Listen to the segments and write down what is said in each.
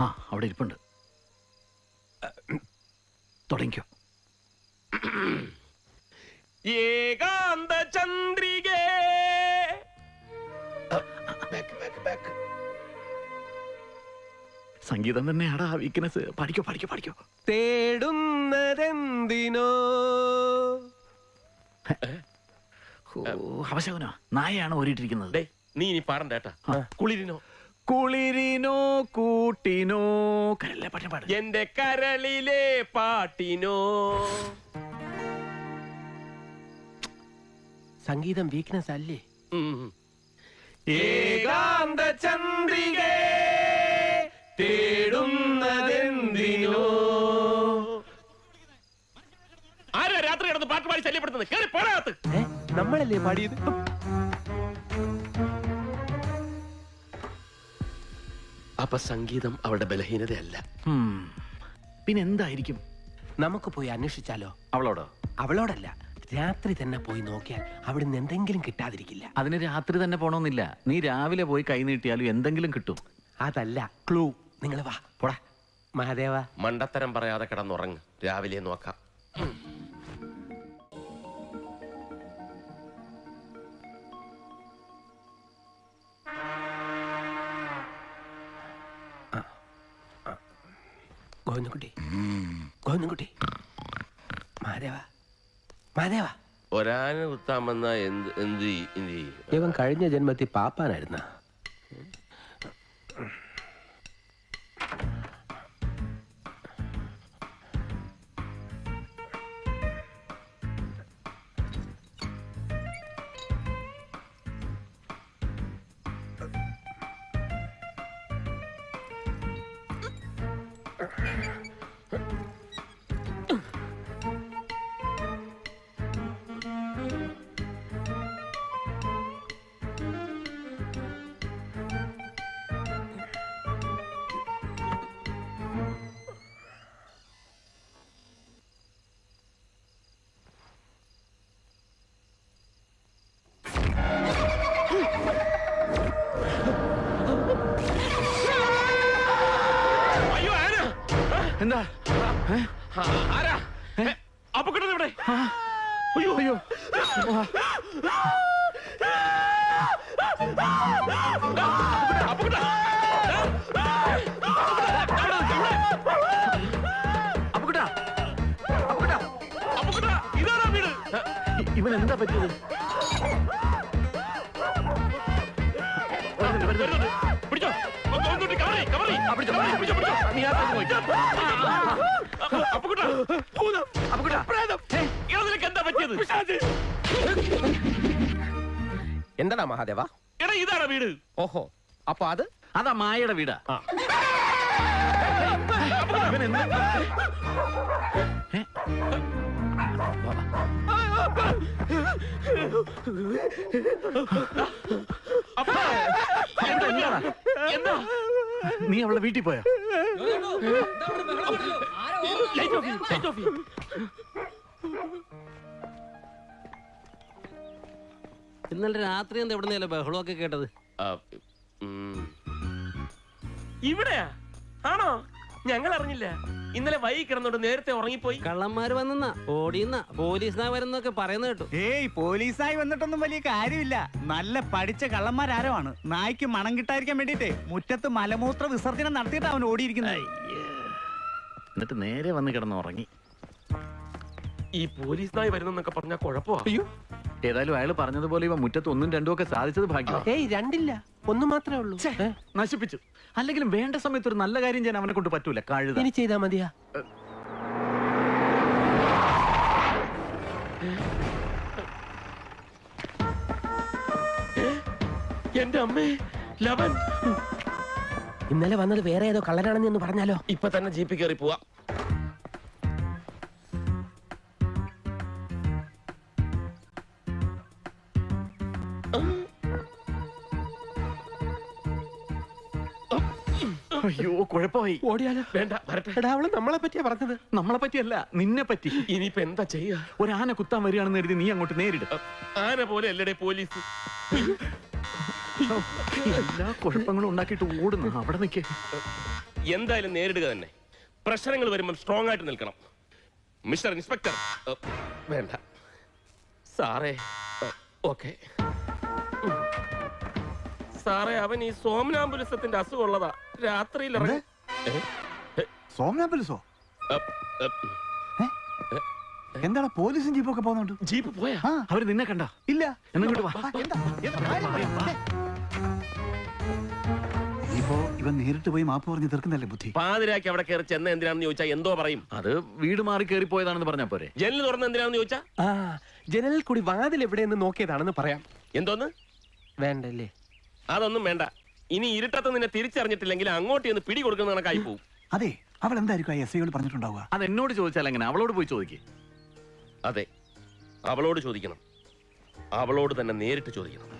ആ അവിടെ ഇരിപ്പുണ്ട്. തുടങ്ങിക്കോ. ഏകാന്ത ചന്ദ്രികേ. സംഗീതം തന്നെയാടാ വീക്ക്നെസ് പഠിക്കോ പഠിക്കോ പഠിക്കോ. തേടുന്നതെന്തിനോ. ഓ അവശകനോ നായയാണ് ഓരിട്ടിരിക്കുന്നത്. ഡേ നീ ഇനി പാടണ്ട കുളിരിനോ? കുളിരിനോ കൂട്ടിനോ. കരളിലെ പാട്ടിന് പാട് എന്റെ കരളിലെ പാട്ടിനോ. സംഗീതം വീക്ക്നെസ് അല്ലേ? ഏകാന്ത ചന്ദ്രികേ തേടുന്നതെന്തിനോ. ആരാ രാത്രി കിടന്ന് പാട്ട് പാടി ശല്യപ്പെടുത്തുന്നത്? കേറി പോടാത്ത് ഏ? നമ്മളല്ലേ പാടിയത്? അപ്പൊ സംഗീതം അവളുടെ ബലഹീനതയല്ല. പിന്നെ എന്തായിരിക്കും നമുക്ക് പോയി അന്വേഷിച്ചാലോ? അവളോടോ? അവളോടല്ല. രാത്രി തന്നെ പോയി നോക്കിയാൽ അവിടുന്ന് എന്തെങ്കിലും കിട്ടാതിരിക്കില്ല. അതിന് രാത്രി തന്നെ പോണമെന്നില്ല നീ രാവിലെ പോയി കൈ നീട്ടിയാലും എന്തെങ്കിലും കിട്ടും. അതല്ല ക്ലൂ. നിങ്ങൾ വാ പോടാ. മഹാദേവ. മണ്ടത്തരം പറയാതെ കിടന്നുറങ്ങ്. രാവിലെ നോക്കാം. മഹാദേവ ഒരാന കുത്താൻ വന്ന എന്ത് എന്ത് ചെയ്യ്- എന്ത് ചെയ്യും? ഇവൻ കഴിഞ്ഞ ജന്മത്തിൽ പാപ്പാനായിരുന്ന എന്താ? ആരാ? ഏ, ഇവിടെ അയ്യോ അയ്യോ. ഇവൻ എന്താ പറ്റിയത്? എന്താടാ മഹാദേവ? എടാ ഇതാണോ വീട്. ഓഹോ അപ്പൊ അത്? അതാ മായയുടെ വീടാ? എന്താ? നീ അവളെ വീട്ടിൽ പോയോ. ഇന്നലെ രാത്രി എന്താ എവിടെ നിന്നല്ലേ ബഹളമൊക്കെ കേട്ടത്? ഇവിടെയാ? ആണോ? ഞങ്ങൾ അറിഞ്ഞില്ല ഇന്നലെ വൈകി കിടന്നോണ്ട് നേരത്തെ ഉറങ്ങിപ്പോയി. കള്ളന്മാര് വന്നെന്നാ ഓടിയെന്നാ പോലീസിനാ വരുന്നൊക്കെ പറയുന്ന കേട്ടു. ഏയ് പോലീസായി വന്നിട്ടൊന്നും വലിയ കാര്യമില്ല. നല്ല പഠിച്ച കള്ളന്മാരാരോ ആണ്. നായ്ക്ക് മണം കിട്ടാതിരിക്കാൻ വേണ്ടിട്ടേ മുറ്റത്ത് മലമൂത്ര വിസർജനം നടത്തിയിട്ട് അവൻ ഓടിയിരിക്കുന്നത്. എന്നിട്ട് നേരെ വന്ന് കിടന്ന് ഉറങ്ങി. ഈ പോലീസ് നായി വരുന്നെന്നൊക്കെ പറഞ്ഞാൽ കുഴപ്പമാ. അയ്യോ ഏതായാലും അയാൾ പറഞ്ഞതുപോലെ ഇവ മുറ്റത്ത് ഒന്നും രണ്ടും ഒക്കെ സാധിച്ചത് ഭാഗ്യം ഏയ് രണ്ടില്ല. ഒന്ന് മാത്രമേ ഉള്ളൂ. ഏ? നശിപ്പിച്ചു. അല്ലെങ്കിലും വേണ്ട സമയത്ത് ഒരു നല്ല കാര്യം ചെയ്യാൻ അവനെ കൊണ്ട് പറ്റൂല കഴുത. ഇനി ചെയ്താ മതിയാ. എന്റെ അമ്മേ ലവൻ. ഇന്നലെ വന്നത് വേറെ ഏതോ കള്ളനാണെന്ന് എന്ന് പറഞ്ഞാലോ? ഇപ്പൊ തന്നെ ജീപ്പിൽ കയറി പോവാ. അയ്യോ കുഴപ്പമായി. ഓടിയാലോ? വേണ്ട വരട്ടെ. എടാ അവൾ നമ്മളെ പറ്റിയാ പറഞ്ഞത്. നമ്മളെ പറ്റിയല്ല നിന്നെ പറ്റി. ഇനിയിപ്പൊ എന്താ ചെയ്യാ? ഒരു ആന കുത്താൻ വരികയാണെന്ന് കരുതി നീ അങ്ങോട്ട് നേരിടും. ആന പോലെ അല്ലടേ പോലീസ്. എല്ലാ കുഴപ്പങ്ങളും ഉണ്ടാക്കിയിട്ട് ഓടുന്നു. അവിടെ നിൽക്കേ എന്തായാലും നേരിടുക തന്നെ. പ്രശ്നങ്ങൾ വരുമ്പോൾ സ്ട്രോങ് ആയിട്ട് നിൽക്കണം. മിസ്റ്റർ ഇൻസ്പെക്ടർ വേണ്ട. സാറേ ഓക്കെ. സാറേ അവൻ ഈ സോമനാംബുലിസത്തിന്റെ അസുഖമുള്ളതാ രാത്രിയിൽ ഇറങ്ങി സോമനാംബുലിസോ? എന്താണ് പോലീസും ജീപ്പൊക്കെ പോകുന്നുണ്ട്? ജീപ്പ് പോയാ? അവർ നിന്നെ കണ്ട? ഇല്ല. എന്നിങ്ങോട്ട് വാ. ഇപ്പോ ഇവൻ നേരിട്ട് പോയി മാപ്പ് പറഞ്ഞ് തീർക്കുന്നല്ലേ ബുദ്ധി? പാതിരാക്കി അവിടെ കയറി ചെന്ന എന്തിനാണെന്ന് ചോദിച്ചാ എന്തോ പറയും. അത് വീട് മാറി കയറി പോയതാണെന്ന് പറഞ്ഞാ പോരെ. ജനൽ തുറന്ന് എന്തിനാണെന്ന് ചോദിച്ചാ? ആ ജനലിൽ കൂടി വാതിൽ എവിടെയെന്ന് നോക്കിയതാണെന്ന് പറയാം. എന്തോന്ന്? വേണ്ടല്ലേ? അതൊന്നും വേണ്ട. ഇനി ഇരുട്ടത്ത് നിന്നെ തിരിച്ചറിഞ്ഞിട്ടില്ലെങ്കിൽ അങ്ങോട്ട് ചെന്ന് പിടി കൊടുക്കുന്ന കണക്കായി പോകും അതെ അവൾ എന്തായിരിക്കും ആ എസ് ഐയോട് പറഞ്ഞിട്ടുണ്ടാവുക? അത് എന്നോട് ചോദിച്ചാൽ എങ്ങനെ? അവളോട് പോയി ചോദിക്കേ. അതെ അവളോട് ചോദിക്കണം. അവളോട് തന്നെ നേരിട്ട് ചോദിക്കണം.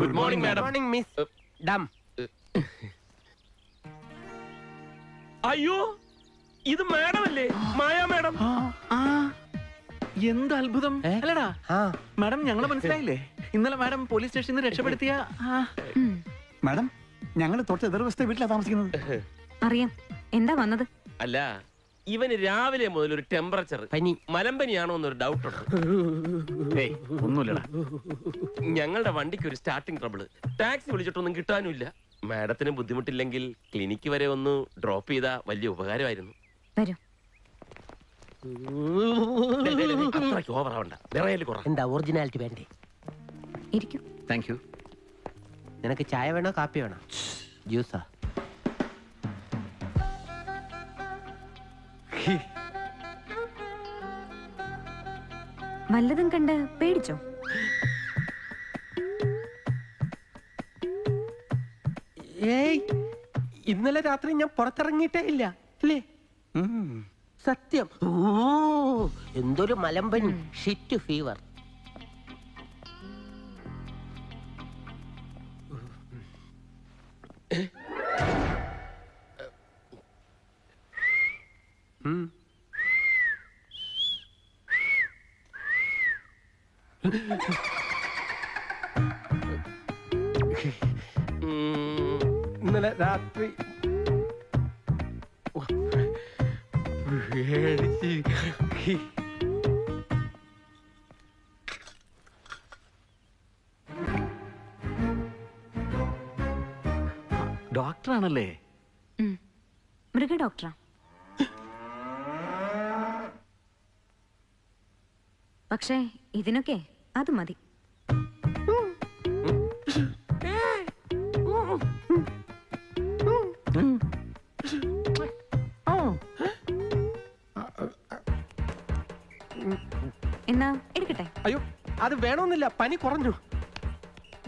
Good morning madam morning miss Dum അയ്യോ ഇത് മാഡം അല്ലേ മായ മാഡം. എന്ത് അത്ഭുതം? അല്ലടാ മാഡം ഞങ്ങളെ മനസ്സിലായില്ലേ? ഇന്നലെ മാഡം പോലീസ് സ്റ്റേഷനിൽ നിന്ന് രക്ഷപ്പെടുത്തിയ മാഡം ഞങ്ങൾ തൊട്ട് എതിർവശത്തെ വീട്ടിലാ താമസിക്കുന്നത്. അറിയാം. എന്താ വന്നത്? അല്ല ഇവന് രാവിലെ മുതൽ ഒരു ടെമ്പറേച്ചർ പനി മലമ്പനിയാണോ എന്നൊരു ഡൗട്ട് ഉണ്ട്. ഒന്നുമില്ലടാ. ഞങ്ങളുടെ വണ്ടിക്ക് ഒരു സ്റ്റാർട്ടിംഗ് ട്രബിൾ ടാക്സി വിളിച്ചിട്ടൊന്നും കിട്ടാനുമില്ല. മാഡത്തിന് ബുദ്ധിമുട്ടില്ലെങ്കിൽ ക്ലിനിക്ക് വരെ ഒന്ന് ഡ്രോപ്പ് ചെയ്താൽ വലിയ ഉപകാരമായിരുന്നു. വരൂ. അത്രയ്ക്ക് ഓവർ ആവണ്ട. കുറ. എന്താ ഒറിജിനാലിറ്റി വേണ്ടേ? ഇരിക്കൂ. താങ്ക് യു നിനക്ക് ചായ വേണോ കാപ്പി വേണോ? ജ്യൂസാ. വല്ലതും കണ്ട് പേടിച്ചോ? ഏയ് ഇന്നലെ രാത്രി ഞാൻ പുറത്തിറങ്ങിയിട്ടേ ഇല്ല അല്ലേ? സത്യം. ഓ എന്തൊരു മലമ്പനി ഷിറ്റ് ഫീവർ ഇന്നലെ രാത്രി പേടിച്ച് ഡോക്ടറാണല്ലേ. മൃഗ ഡോക്ടറാ. പക്ഷേ ഇതിനൊക്കെ അത് മതി. അത് വേണമെന്നില്ല പനി കുറഞ്ഞു.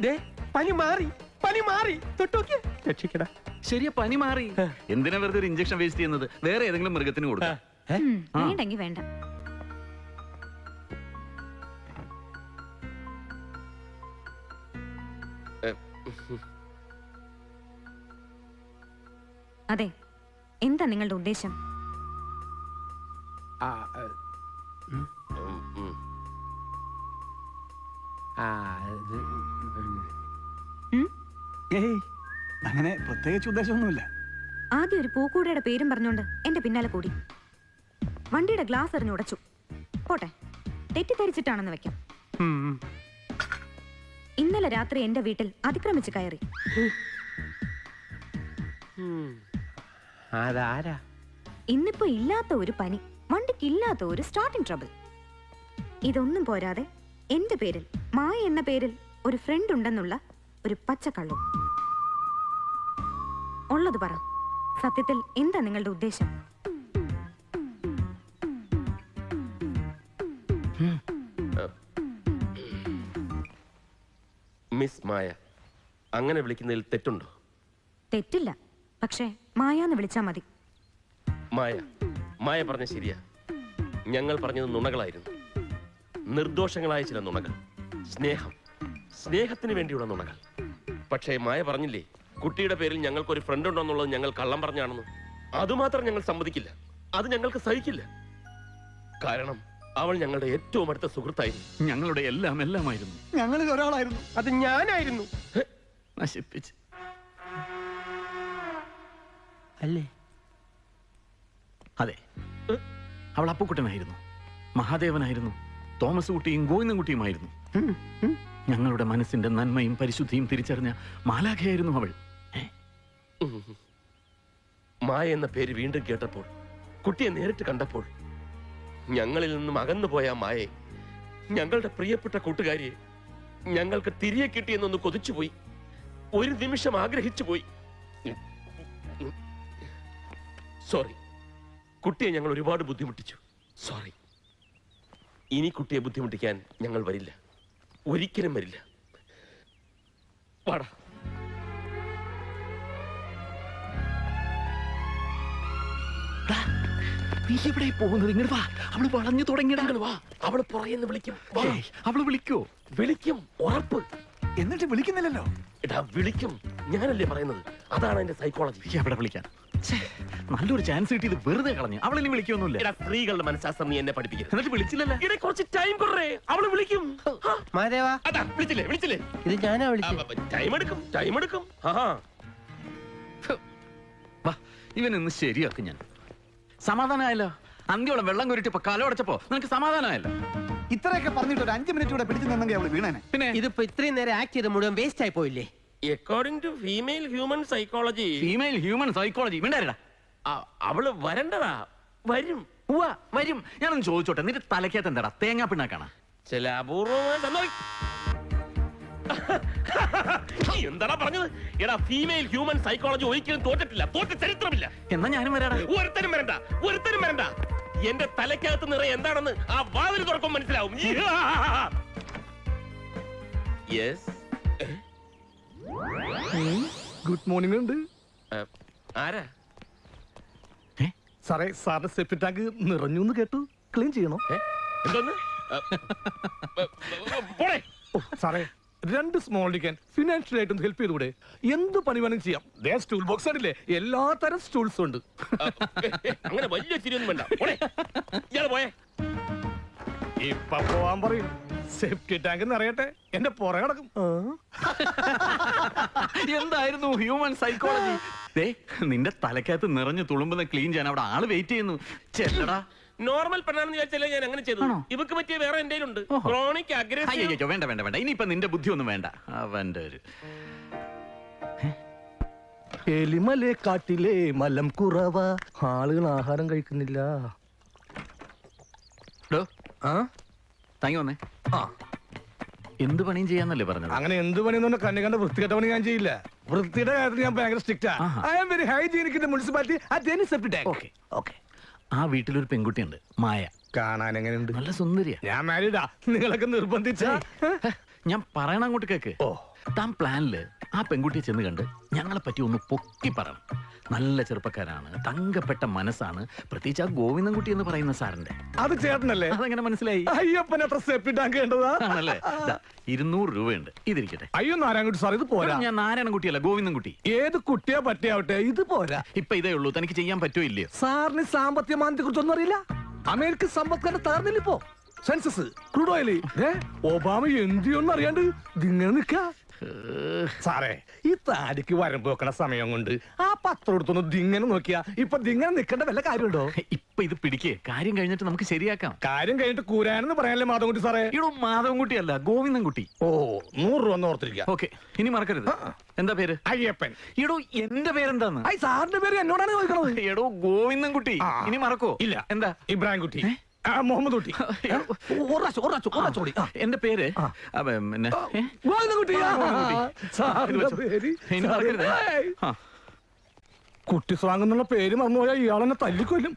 ദേ പനി മാറി പനി മാറി. തൊട്ടോക്കിയ. രക്ഷിക്കടാ. ശരിയാ പനി മാറി. എന്തിനാ വെറുതെ ഒരു ഇഞ്ചക്ഷൻ വേസ്റ്റ് ചെയ്യുന്നത്? വേറെ ഏതെങ്കിലും മൃഗത്തിന് കൊടുക്കാം. ഉം, വേണ്ടെങ്കി വേണ്ട. അതെ എന്താ നിങ്ങളുടെ ഉദ്ദേശം? ആ? ഏയ് അങ്ങനെ പ്രത്യേകിച്ച് ഉദ്ദേശമൊന്നുമില്ല. ആദ്യം ഒരു പൂക്കൂടയുടെ പേരും പറഞ്ഞുകൊണ്ട് എന്റെ പിന്നാലെ കൂടി. വണ്ടിയുടെ ഗ്ലാസ് എറിഞ്ഞ് ഉടച്ചു. പോട്ടെ തെറ്റിദ്ധരിച്ചിട്ടാണെന്ന് വെക്കാം. ഇന്നലെ രാത്രി എന്റെ വീട്ടിൽ അതിക്രമിച്ച് കയറി. ഇന്നിപ്പോ ഇല്ലാത്ത ഒരു പനി വണ്ടിക്ക് ഇല്ലാത്ത ഒരു സ്റ്റാർട്ടിംഗ് ട്രബിൾ ഇതൊന്നും പോരാതെ എന്റെ പേരിൽ മായ എന്ന പേരിൽ ഒരു ഫ്രണ്ട് ഉണ്ടെന്നുള്ള ഒരു പച്ചക്കള്ളു. ഉള്ളത് പറ. സത്യത്തിൽ എന്താ നിങ്ങളുടെ ഉദ്ദേശം? മിസ് മായ അങ്ങനെ വിളിക്കുന്നതിൽ തെറ്റുണ്ടോ? തെറ്റില്ല. പക്ഷേ മായാന്ന് വിളിച്ചാ മതി. മായ മായ പറഞ്ഞ ശരിയാ. ഞങ്ങൾ പറഞ്ഞത് നുണകളായിരുന്നു. നിർദോഷങ്ങളായ ചില നുണകൾ. സ്നേഹം. സ്നേഹത്തിന് വേണ്ടിയുള്ള നുണകൾ. പക്ഷേ മായ പറഞ്ഞില്ലേ കുട്ടിയുടെ പേരിൽ ഞങ്ങൾക്ക് ഒരു ഫ്രണ്ട് ഉണ്ടെന്നുള്ളത് ഞങ്ങൾ കള്ളം പറഞ്ഞാണെന്ന്. അതുമാത്രം ഞങ്ങൾ സമ്മതിക്കില്ല. അത് ഞങ്ങൾക്ക് സഹിക്കില്ല. കാരണം അവൾ ഞങ്ങളുടെ ഏറ്റവും അടുത്ത സുഹൃത്തായിരുന്നു. ഞങ്ങളുടെ എല്ലാം എല്ലാമായിരുന്നു. ഞങ്ങളിൽ ഒരാളായിരുന്നു. അത് ഞാനായിരുന്നു. നശിപ്പിച്ച്. അല്ലേ? അതെ. അവൾ അപ്പുക്കുട്ടനായിരുന്നു. മഹാദേവനായിരുന്നു. തോമസ് കുട്ടിയും ഗോവിന്ദൻകുട്ടിയുമായിരുന്നു ഞങ്ങളുടെ മനസ്സിന്റെ നന്മയും പരിശുദ്ധിയും തിരിച്ചറിഞ്ഞ മാലാഖയായിരുന്നു അവൾ. മായ എന്ന പേര് വീണ്ടും കേട്ടപ്പോൾ കുട്ടിയെ നേരിട്ട് കണ്ടപ്പോൾ ഞങ്ങളിൽ നിന്നും അകന്നു പോയ മായെ ഞങ്ങളുടെ പ്രിയപ്പെട്ട കൂട്ടുകാരിയെ ഞങ്ങൾക്ക് തിരികെ കിട്ടിയെന്നൊന്ന് കൊതിച്ചുപോയി. ഒരു നിമിഷം ആഗ്രഹിച്ചു പോയി സോറി കുട്ടിയെ ഞങ്ങൾ ഒരുപാട് ബുദ്ധിമുട്ടിച്ചു. സോറി. ഇനി കുട്ടിയെ ബുദ്ധിമുട്ടിക്കാൻ ഞങ്ങൾ വരില്ല. ഒരിക്കലും വരില്ല. പാടാ നീ എവിടെ പോകുന്നത്? ഇങ്ങോട്ട് വാ. അവൾ വളഞ്ഞു തുടങ്ങിയിടങ്ങൾ വാ. അവൾ പുറയെന്ന് വിളിക്കും. അവൾ വിളിക്കോ? വിളിക്കും. ഉറപ്പ്. എന്നിട്ട് വിളിക്കുന്നില്ലല്ലോ? എടാ വിളിക്കും. ഞാനല്ലേ പറയുന്നത്? അതാണ് എന്റെ സൈക്കോളജി എവിടെ വിളിക്കാൻ? നല്ലൊരു ചാൻസ് കിട്ടി ഇത് വെറുതെ കളഞ്ഞു. അവളിനി വിളിക്കൊന്നുമില്ല എടാ സ്ത്രീകളുടെ മനസ്സാസ്ത്രം നീ എന്നെ പഠിപ്പിക്കരുത്. എന്നിട്ട് വിളിച്ചില്ലല്ലോ? ഇവിടെ കുറച്ച് ടൈം കുറേ. അവൾ വിളിക്കും. ആ, മാധേവ. അതാ വിളിച്ചില്ലേ വിളിച്ചില്ലേ? ഇത് ഞാനാ വിളിച്ചത് ടൈം എടുക്കും ടൈം എടുക്കും. ആഹാ വാ ഇവനൊന്ന് ശരിയാക്കും ഞാൻ. സമാധാനമായല്ലോ അന്തിയോളം വെള്ളം കുരുട്ടിപ്പോ കലോടച്ചപ്പോ നിനക്ക് സമാധാനമായല്ലോ ഇത്രയൊക്കെ പറഞ്ഞിട്ട് ഒരു അഞ്ചു മിനിറ്റ് കൂടെ പിടിച്ചു നിന്നെങ്കിൽ അവൾ വീണേനെ. പിന്നെ? ഇതിപ്പോ ഇത്രയും നേരം ആക്ട് ചെയ്ത് മുഴുവൻ വേസ്റ്റ് ആയി പോയില്ലേ? According to female human psychology female human psychology മിണ്ടാരടാ അവൾ വരണ്ടടാ. വരും. ഉവ്വ വരും. ഞാനൊന്ന് ചോദിച്ചോട്ടെ നിന്റെ തലക്കകത്ത് എന്താടാ? തേങ്ങാ പിണ്ണാക്കാണ? ചില അപൂർവമായ എന്താടാ പറഞ്ഞത്? എടാ ഫീമെയിൽ ഹ്യൂമൻ സൈക്കോളജി ഒരിക്കലും തോറ്റിട്ടില്ല. തോറ്റ ചരിത്രമില്ല. എന്നാ ഞാനും വരാടാ. ഒരുത്തരും വരണ്ട. ഒരുത്തരും വരണ്ട. എന്റെ തലക്കകത്ത് നിറയെ എന്താണെന്ന് ആ വാതിൽ തുറക്കം മനസ്സിലാവും. യെസ്. ഗുഡ് മോർണിംഗ് ഉണ്ട്. ആരാ? സാറേ സാറിന്റെ സെപ്റ്റി ടാങ്ക് നിറഞ്ഞു എന്ന് കേട്ടു. ക്ലീൻ ചെയ്യണോ? സാറേ രണ്ട് സ്മോൾ ഡിക്കാൻ ഫിനാൻഷ്യൽ ആയിട്ടൊന്ന് ഹെൽപ്പ് ചെയ്തുകൂടെ എന്ത് പണി വേണമെങ്കിലും ചെയ്യാം. ദേ സ്റ്റൂൾ ബോക്സ് ആണല്ലേ എല്ലാ തരം സ്റ്റൂൾസ് ഉണ്ട്. അങ്ങനെ വലിയ ചിരിയൊന്നും വേണ്ട. ഇയാൾ പോയേ. ഇപ്പൊ പോവാൻ പറയും. സെപ്റ്റി ടാങ്ക് നിറയട്ടെ എന്റെ പുറകെ കിടക്കും എന്തായിരുന്നു ഹ്യൂമൻ സൈക്കോളജി ദേ നിന്റെ തലക്കകത്ത് നിറഞ്ഞു തുളുമ്പുന്ന ക്ലീൻ ചെയ്യാൻ അവിടെ ആൾ വെയിറ്റ് ചെയ്യുന്നു. ചെല്ലടാ. നോർമൽ പെണ്ണാണെന്ന് വിചാരിച്ചല്ലേ ഞാൻ അങ്ങനെ ചെയ്തു? ഇവക്ക് പറ്റിയ വേറെ എന്തെങ്കിലും ഉണ്ട്. ക്രോണിക് അഗ്രഹം അയ്യോ വേണ്ട വേണ്ട വേണ്ട. ഇനിയിപ്പൊ നിന്റെ ബുദ്ധി ഒന്നും വേണ്ട. അവന്റെ ഒരു എലിമലെ കാട്ടിലെ മലം കുറവ. ആളുകൾ ആഹാരം കഴിക്കുന്നില്ല. ഡോ, ആ? താങ്ങി വന്നേ. എന്ത് പണിയും ചെയ്യാന്നല്ലേ പറഞ്ഞത്? അങ്ങനെ എന്ത് പണിയൊന്നും കണ്ണി കണ്ട വൃത്തികെട്ട പണി ഞാൻ ചെയ്യില്ല. വൃത്തിയുടെ കാര്യത്തിൽ ഞാൻ ഭയങ്കര strict. I am very hygienic in municipality at any septic tank okay okay. ആ വീട്ടിലൊരു പെൺകുട്ടിയുണ്ട് മായ. കാണാൻ എങ്ങനെയുണ്ട്? നല്ല സുന്ദരിയാ. ഞാൻ മാരീഡാ നിങ്ങളൊക്കെ നിർബന്ധിച്ച? ഞാൻ പറയണ അങ്ങോട്ട് കേക്ക്. ഓ. താൻ പ്ലാനിൽ ആ പെൺകുട്ടിയെ ചെന്ന് കണ്ട് ഞങ്ങളെ പറ്റി ഒന്ന് പൊക്കി പറയണം. നല്ല ചെറുപ്പക്കാരാണ് തങ്കപ്പെട്ട മനസ്സാണ്. പ്രത്യേകിച്ച് ആ ഗോവിന്ദൻകുട്ടി എന്ന് പറയുന്ന സാറിന്റെ. അത് ചേട്ടനല്ലേ? അതെങ്ങനെ മനസ്സിലായി? അയ്യപ്പൻ എത്ര വേണ്ടതാ? ആണല്ലേ? ദാ, ഇരുന്നൂറ് രൂപയുണ്ട്. ഇതിരിക്കട്ടെ. അയ്യോ നാരായണൻകുട്ടി സാർ ഇത് പോരാ. ഞാൻ നാരായണൻകുട്ടിയല്ല ഗോവിന്ദൻകുട്ടി ഏത് കുട്ടിയെ പറ്റിയാവട്ടെ ഇത് പോരാ. ഇപ്പൊ ഇതേ ഉള്ളൂ തനിക്ക് ചെയ്യാൻ പറ്റുമോ ഇല്ലയോ? സാറിന് സാമ്പത്തിക മാനത്തെ കുറിച്ചൊന്നും അറിയില്ല. അമേരിക്കൻ സമ്പത്കാരെ തകർന്നില്ല ഇപ്പോ? സെൻസസ് ക്രൂഡ് ഓയിൽ ഒബാമ എന്ത് ചെയ്യുമെന്ന് അറിയാണ്ട് ഇതിങ്ങനെ നിക്ക? സാറേ ഈ താടിക്ക് വരമ്പ് വെക്കണ സമയം കൊണ്ട് ആ പത്രം എടുത്തൊന്ന് ദിങ്ങനെ നോക്കിയാ ഇപ്പൊ ദിങ്ങനെ നിക്കേണ്ട വല്ല കാര്യമുണ്ടോ? ഇപ്പൊ ഇത് പിടിക്കേ. കാര്യം കഴിഞ്ഞിട്ട് നമുക്ക് ശരിയാക്കാം. കാര്യം കഴിഞ്ഞിട്ട് കൂരാനെന്ന് പറയാനല്ലേ മാധവൻകുട്ടി സാറേ? ഇടോ മാധവൻകുട്ടി അല്ല ഗോവിന്ദൻകുട്ടി. ഓ നൂറ് രൂപ ഒന്ന് ഓർത്തിരിക്കുക ഓക്കെ ഇനി മറക്കരുത്. എന്താ പേര്? അയ്യപ്പൻ. ഇടോ എന്റെ പേരെന്താന്ന്? ഐ സാറിന്റെ പേര് എന്നോടാണ് ചോദിക്കണത്. എടോ ഗോവിന്ദൻകുട്ടി. ഇനി മറക്കോ? ഇല്ല. എന്താ? ഇബ്രാഹിം കുട്ടി ആ, മുഹമ്മദ് കുട്ടി. എന്റെ പേര്? പിന്നെ. കുട്ടി. സ്വാങ് എന്നുള്ള പേര് മറന്നുപോയാൽ ഇയാളെന്നെ തല്ലിക്കൊല്ലും.